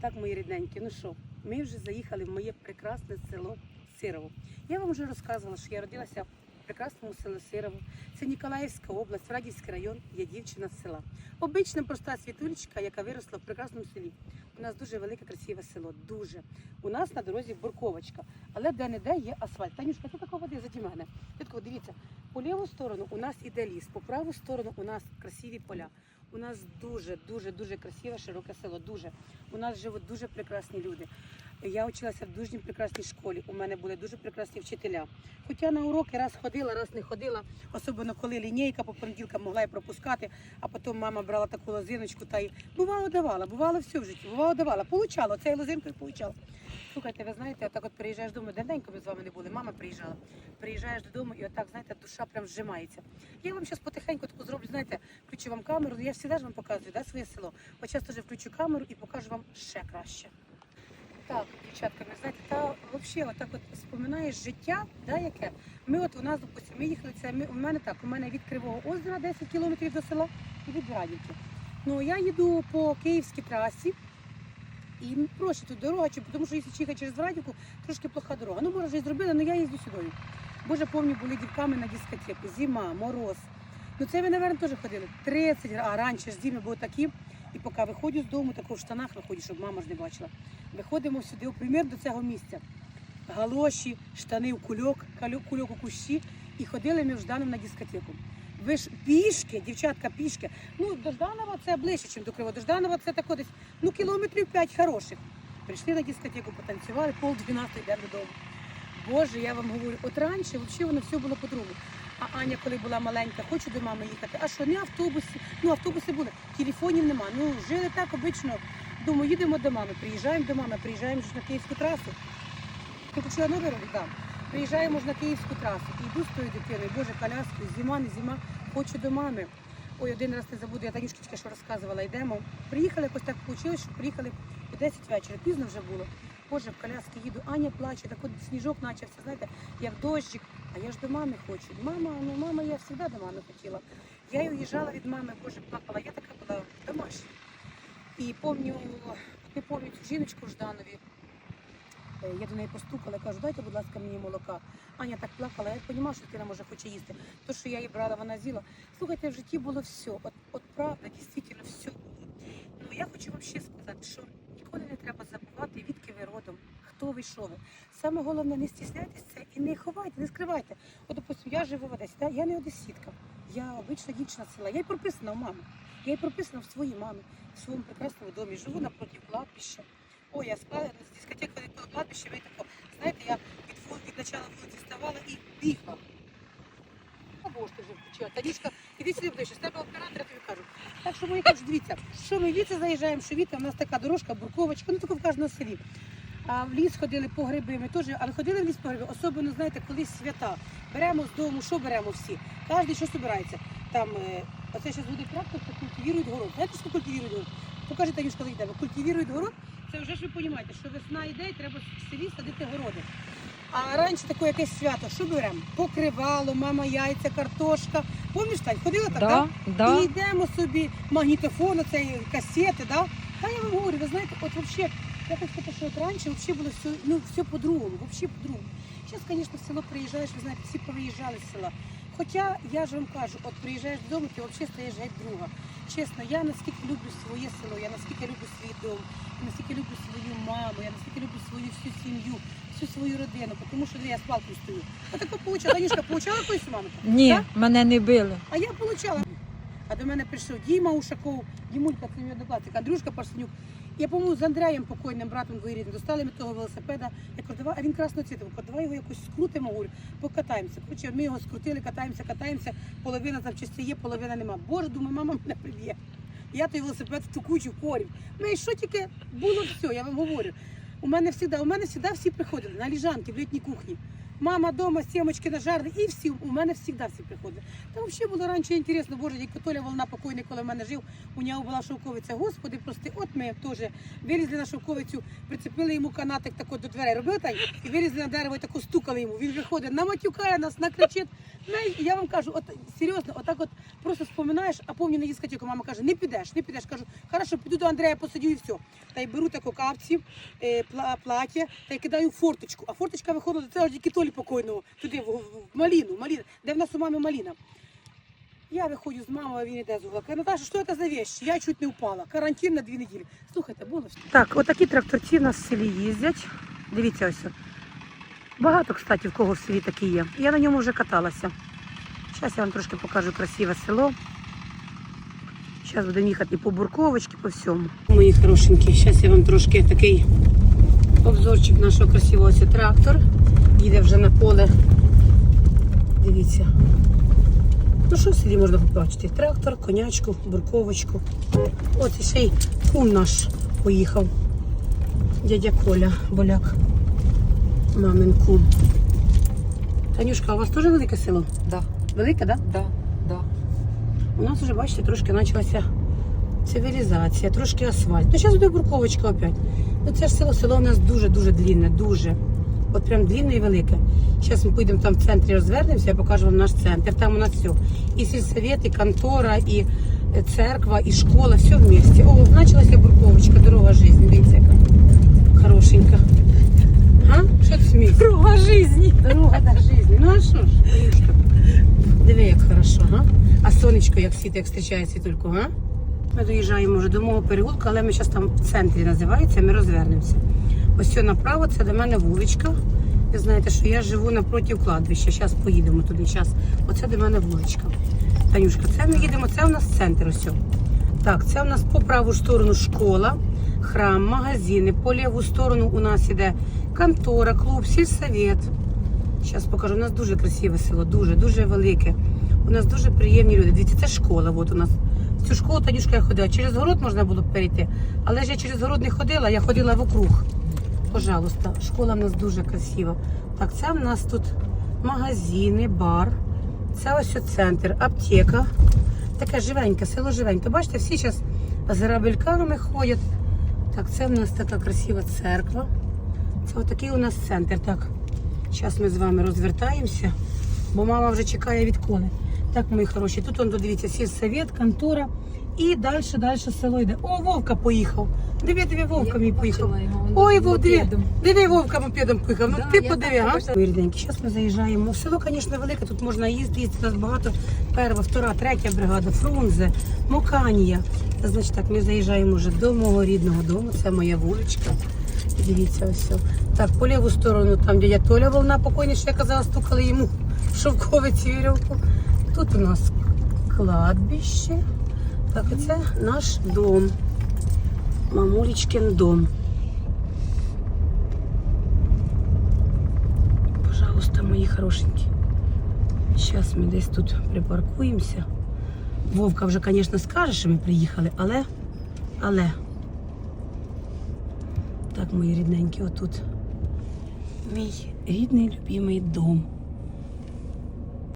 Так, мої рідненькі, ну що, ми вже заїхали в моє прекрасне село Сирово. Я вам вже розказувала, що я родилася в прекрасному селі Сирово. Це Ніколаївська область, Радівський район, я дівчина з села. Обична проста світулечка, яка виросла в прекрасному селі. У нас дуже велике, красиве село. Дуже. У нас на дорозі бурковочка, але де-не-де є асфальт. Танюшка, ти така води заді мене. Дивіться, по ліву сторону у нас іде ліс, по праву сторону у нас красиві поля. У нас дуже, дуже, дуже красиве, широке село. Дуже. У нас живуть дуже прекрасні люди. Я училася в дуже прекрасній школі. У мене були дуже прекрасні вчителя. Хоча на уроки раз ходила, раз не ходила, особливо коли лінійка по понеділкам могла і пропускати, а потім мама брала таку лозиночку та й бувало давала, бувало все в житті, бувало давала. Получала, оцею лозинкою получала. Слухайте, ви знаєте, отак от приїжджаєш додому, давненько ми з вами не були, мама приїжджала. Приїжджаєш додому і отак, знаєте, душа прям зжимається. Я вам зараз потихеньку таку зроблю, знаєте, включу вам камеру, я завжди ж вам показую да, своє село. От зараз теж включу камеру і покажу вам ще краще. Так, дівчатка, ви знаєте, та взагалі отак от споминаєш життя, да, яке. Ми от у нас, допустимо, ми їхали, це ми, у мене так, у мене від Кривого озера 10 кілометрів до села і від Радівки. Ну, я їду по київській трасі, і проще тут дорога, тому що якщо їхати через Радівку, трошки плоха дорога. Ну, може, вже зробили, але я їздю сюди. Боже, пам'ятаю, були дівками на дискотеку, зима, мороз. Ну це ви, мабуть, теж ходили. 30, а раніше ж зими було такі. І поки виходжу з дому, тако в штанах виходжу, щоб мама ж не бачила. Виходимо сюди, у примір до цього місця. Галоші, штани в кульок, кульок у кущі. І ходили ми в Жданов на дискотеку. Ви ж пішки, дівчатка, пішки. Ну, до це ближче, ніж до Кривого. До це тако десь, ну, кілометрів 5 хороших. Прийшли на дискотеку, потанцювали, пол 12 йдемо додому. Боже, я вам говорю, от раніше взагалі воно все було по-другому. А Аня, коли була маленька, хочу до мами їхати. А що, не автобуси? Ну, автобуси були, телефонів нема. Ну, жили так обично. Думаю, їдемо до мами, приїжджаємо до мами, приїжджаємо ж на Київську трасу. Ти почала новий робити? Приїжджаємо ж на Київську трасу. Йду з тою дитиною, боже, коляскою, зима, не зима, хочу до мами. Ой, один раз не забуду, я Танюшки тільки що розказувала, йдемо. Приїхали, якось так вийшло, що приїхали о 10 вечора, пізно вже було. Боже, в коляски їду, Аня плаче, так от сніжок почався, знаєте, як дощик. А я ж до мами хочу. Мама, ну мама, я завжди до мами хотіла. Я й уїжджала від мами, боже, плакала. Я така була домашня. І пам'ятаю, не пам'ятаю жіночку Жданові. Е, Я до неї постукала, кажу, дайте, будь ласка, мені молока. Аня так плакала, я розуміла, що дитина може хоче їсти. То, що я її брала, вона з'їла. Слухайте, в житті було все. От, от правда, дійсно, все було. Ну я хочу вам ще сказати, що ніколи не треба забувати, відки ви родом, хто ви, що ви. Саме головне, не стісняйтесь це і не ховайте, не скривайте. От, допустим, я живу в Одесі, да? я не одесітка, я обична дівчина села. Я й прописана у мами. Я й прописана в своїй мамі, в своєму прекрасному домі. Живу напроти кладбища. Ой, я спала з дискотеки коло кладбища, ви тако, знаєте, я від, від начала вулиці вставала і бігла. А боже, ти вже включила. Танюшка, іди сюди ближче, з тебе оператор, тобі кажу. Так що мої кажуть, дивіться, що ми віце заїжджаємо, що віта, у нас така дорожка, бурковочка, ну таке в кожному селі. А в ліс ходили по гриби, ми теж, але ходили в ліс по гриби, особливо, знаєте, коли свята. Беремо з дому, що беремо всі? Кожен що збирається. Там, е, оце зараз буде трактор, то культивірують город. Знаєте, що культивірують город? Покажи, Танюшка, зайдемо. Культивірують город, це вже ж ви розумієте, що весна йде і треба в селі садити городи. А раніше таке якесь свято, що беремо? Покривало, мама, яйця, картошка. Пам'ятаєш, Тань, ходила так, Да, І да. йдемо собі, магнітофон, оцей, касети, да? Та я вам говорю, ви знаєте, от взагалі, я хочу сказати, що от раніше взагалі було все, ну, все по-другому, взагалі по-другому. Зараз, звісно, в село приїжджаєш, ви знаєте, всі повиїжджали з села. Хоча я ж вам кажу, от приїжджаєш додому, ти взагалі стаєш геть друга. Чесно, я наскільки люблю своє село, я наскільки люблю свій дом, я наскільки люблю свою маму, я наскільки люблю свою всю сім'ю, всю свою родину, тому що я з палкою стою. Отако получала, Танюшка, получала колись маму? Ні, Так? мене не били. А я получала. А до мене прийшов Діма Ушаков, Дімулька, це мій однокласник, Андрюшка Парсенюк. Я, по-моєму, з Андреєм покойним братом двоюрідним достали ми того велосипеда. Я кажу, давай, а він красного цвіту. Кажу, давай його якось скрутимо, говорю, покатаємося. Короче, ми його скрутили, катаємося, катаємося, половина запчастей є, половина нема. Боже, думаю, мама мене приб'є. Я той велосипед в ту кучу в корінь. Ну і що тільки було все, я вам говорю. У мене завжди, у мене завжди всі приходили на ліжанки в літній кухні. Мама дома, сімочки нажарили, і всі, у мене завжди всі приходили. Та взагалі було раніше інтересно, боже, як Толя Волна покойний, коли в мене жив, у нього була шовковиця. Господи, прости, от ми теж вилізли на шовковицю, прицепили йому канатик тако до дверей, робив так, і вилізли на дерево і тако стукали йому. Він виходить, наматюкає нас, накричить. Ну, я вам кажу, от серйозно, отак от просто споминаєш, а помню на дискотеку, мама каже, не підеш, не підеш. Кажу, хорошо, піду до Андрея, посидю і все. Та й беру таку капці, е, пла- плаття, та й кидаю форточку. А форточка цього ж тільки Толі покойного, туди, в, в, в маліну, маліна, де в нас у мами маліна. Я виходжу з мамою, а він іде з угла. Каже, Наташа, що це за вещь? Я чуть не впала. Карантин на дві неділі. Слухайте, було все. Так, отакі тракторці в нас в селі їздять. Дивіться ось. Багато, кстати, в кого в селі такі є. Я на ньому вже каталася. Зараз я вам трошки покажу красиве село. Зараз будемо їхати по бурковочці, по всьому. Мої хорошенькі, зараз я вам трошки такий обзорчик нашого красивого ось трактор. Їде вже на поле. Дивіться. Ну що селі можна побачити? Трактор, конячку, бурковочку. От і ще й кум наш поїхав. Дядя Коля, боляк. Мамин кум. Танюшка, у вас теж велике село? Да, Велике, так? Да? да, да. У нас вже, бачите, трошки почалася цивілізація, трошки асфальт. Ну, зараз буде бурковочка опять. Ну, це ж село, село у нас дуже-дуже длінне, дуже. От прям длінне і велике. Зараз ми поїдемо там в центрі розвернемося, я покажу вам наш центр. Там у нас все. І сільсовет, і контора, і е, церква, і школа, все вместе. О, почалася бурковочка, дорога життя. Дивіться, яка хорошенька. А? Що ти смієш? Круга жизни. Дорога до життя. Ну а що ж? Диви, як хорошо, га? А сонечко як світ, як зустрічає світульку, га? Ми доїжджаємо вже до мого переулку, але ми зараз там в центрі називається, ми розвернемося. Ось що направо, це до мене вуличка. Ви знаєте, що я живу напроти кладбища. Зараз поїдемо туди. Час. Оце до мене вуличка. Танюшка, це ми їдемо, це у нас центр ось. Так, це у нас по праву сторону школа, храм, магазини. По ліву сторону у нас іде контора, клуб, сільсовет. Зараз покажу. У нас дуже красиве село, дуже, дуже велике. У нас дуже приємні люди. Дивіться, це школа. От у нас. В цю школу Танюшка я ходила. Через город можна було б перейти. Але ж я через город не ходила, я ходила вокруг. Пожалуйста, школа в нас дуже красива. Так, це в нас тут магазини, бар. Це ось центр, аптека. Таке живеньке, село живеньке. Бачите, всі зараз з грабельками ходять. Так, це в нас така красива церква. Це отакий у нас центр. Так, зараз ми з вами розвертаємося, бо мама вже чекає відколи. Так, мої хороші, тут он дивіться, сільсовет, контора. І далі, далі село йде. О, Вовка поїхав. Диви, диви, Вовка мій поїхав. Ой, Вов, диви, диви, Вовка мопедом поїхав. Ну Да, ти подиви, а? Зараз ми заїжджаємо. Село, звісно, велике, тут можна їздити, їздити, нас багато. Перша, втора, третя бригада, Фрунзе, Моканія. Значить так, ми заїжджаємо вже до мого рідного дому, це моя вуличка. Дивіться, ось. все. Так, по ліву сторону там дядя Толя волна покойніше, я казала, стукали йому в шовковиці вірьовку. Тут у нас кладбище. Так, оце наш дом. Мамулечкин дом. Пожалуйста, мої хорошенькі. Зараз ми десь тут припаркуємося. Вовка вже, звісно, скаже, що ми приїхали, але. Але. Так, мої рідненькі, отут. Мій рідний любимий дом.